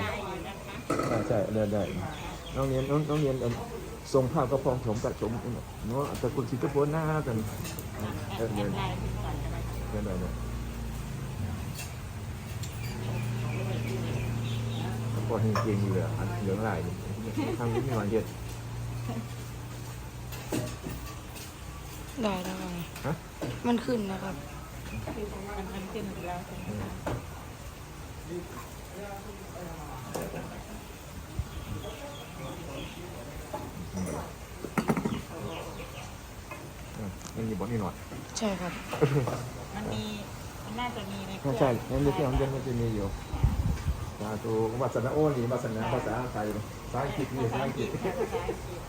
ได้อยู่นะคะใช่ใช่ได้ได้น้องเรียนน้องน้องเรียนอันส่งภาพก็พองผมกับผมเนาะแต่คุณสิงคโปร์หน้ากันแอดแอดไลน์ขึ้นก่อนก็ได้ค่ะได้ได้ได้พอเห็นเกงเลืออันเหลืองลายทางนี้มีวันเย็ดได้แล้วครับฮะมันขึ้นนะครับมันมันขึ้นแล้ว มันมีบทนี่หน่อยใช่ครับ มันมี มันน่าจะมีในเคใช่รื่องใช่ในที่ของเย็นมันจะมีอยู่สาธุวาสนาโอ้นี่วาสนาภาษาไทยภาษาอังกฤษนี่ภาษาอังกฤษ ภาษาอังกฤษ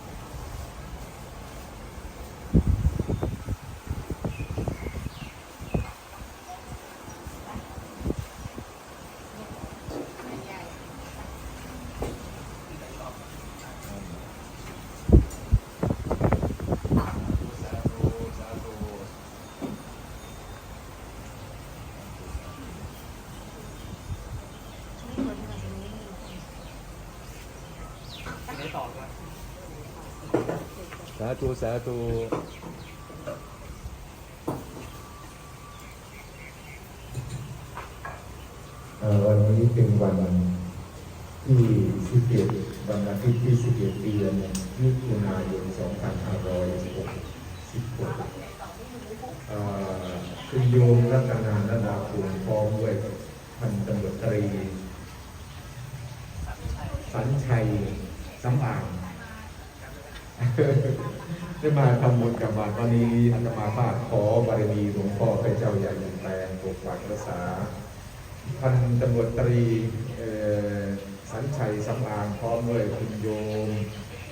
สาธุสาธุวันนี้เป็นวันที่11วันอาทิตย์ที่11เดือนมิถุนายน2566เอ่อคุณโยมรัตนานดาคุณพร้อมด้วยพันตำรวจตรีสัญชัย สำอางได้มาทำบุญกับมาตอนนี้อาตมาภาพขอบารมีหลวงพ่อพระเจ้าใหญ่ยงแปลงปกปักรักษาพันตำรวจตรีสัญชัยสำอางพร้อมด้วยคุณโยม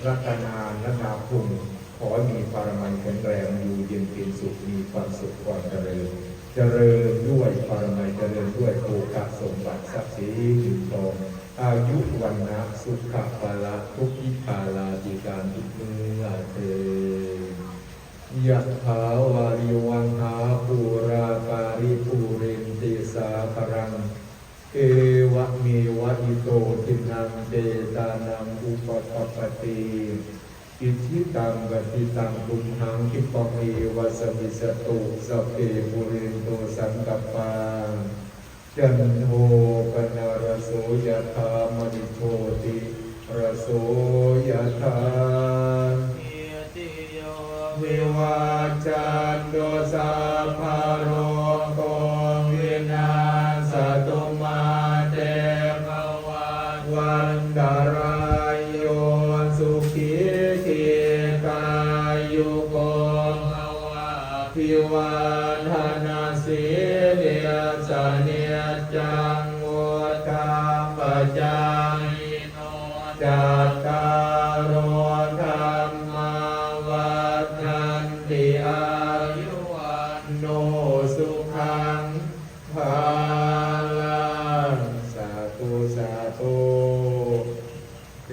รัตนานรัตนาภูมิขอมีปรมัยแข็งแรงอยู่เย็นเป็นสุขมีความสุขความเจริญ เจริญด้วยปรมัยเจริญด้วยโอกาสสมบัติทรัพย์สิน อายุวันนะสุขภาละทุกิภาลาติการทุกเมื่อเทยะถาวาริวังหาปูราปาริปูเรนติสาคารัง เอวะเมวะอิโตทินังเดตานังอุปปปติอิทิตังกติตังตุมหังคิปะเมวะสมิสตุสเพปุเรนโตสังกปปา จันโทปนารโสยธามณิโชติรโสยธาวิวาจันโดสาภาโรโควินาสตุมาเตภวัวันดารายโยสุขีทีกายุโกภวะพิวันธนาสี จังวุฒาปจัยโนจัตตารโอธรรมวัฏันติอายุวันโนสุขังภา